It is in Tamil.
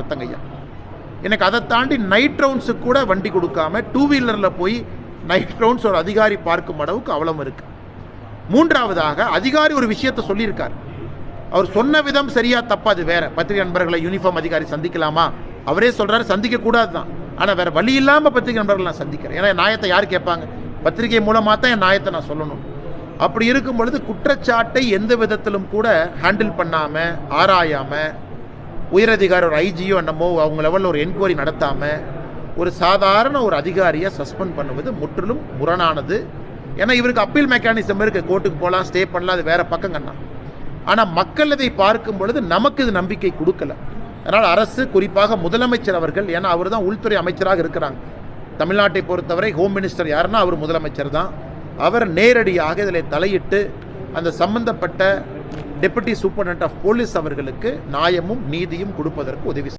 அர்த்தங்கய்யா எனக்கு அதை தாண்டி நைட் ரவுண்ட்ஸுக்கு கூட வண்டி கொடுக்காம டூ வீலரில் போய் நைட் ரவுண்ட்ஸ் ஒரு அதிகாரி பார்க்கும் அளவுக்கு அவலம் இருக்கு. மூன்றாவதாக அதிகாரி ஒரு விஷயத்தை சொல்லியிருக்கார். அவர் சொன்ன விதம் சரியா தப்பா அது வேற. பத்திரிகை நண்பர்களை யூனிஃபார்ம் அதிகாரி சந்திக்கலாமா? அவரே சொல்றாரு சந்திக்க கூடாது தான் ஆனால் வேற வழி இல்லாம பத்திரிகை நண்பர்கள் நான் சந்திக்கிறேன். ஏன்னா நியாயத்தை யார் கேட்பாங்க? பத்திரிகை மூலமாக தான் என் நியாயத்தை நான் சொல்லணும். அப்படி இருக்கும் பொழுது குற்றச்சாட்டை எந்த விதத்திலும் கூட ஹேண்டில் பண்ணாம ஆராயாம உயரதிகாரி ஒரு ஐஜியோ என்னமோ அவங்க லெவலில் ஒரு என்கொயரி நடத்தாமல் ஒரு சாதாரண ஒரு அதிகாரியை சஸ்பெண்ட் பண்ணுவது முற்றிலும் முரணானது. ஏன்னா இவருக்கு அப்பீல் மெக்கானிசம் இருக்குது கோர்ட்டுக்கு போகலாம் ஸ்டே பண்ணலாம் அது வேற பக்கங்கண்ணா. ஆனால் மக்கள் இதை பார்க்கும் பொழுது நமக்கு இது நம்பிக்கை கொடுக்கல. அதனால் அரசு குறிப்பாக முதலமைச்சர் அவர்கள் ஏன்னா அவர் தான் உள்துறை அமைச்சராக இருக்கிறாங்க. தமிழ்நாட்டை பொறுத்தவரை ஹோம் மினிஸ்டர் யாருன்னா அவர் முதலமைச்சர் தான். அவர் நேரடியாக இதில் தலையிட்டு அந்த சம்பந்தப்பட்ட டெபுட்டி சூப்பரண்ட் ஆஃப் போலீஸ் அவர்களுக்கு நியாயமும் நீதியும் கொடுப்பதற்கு உதவி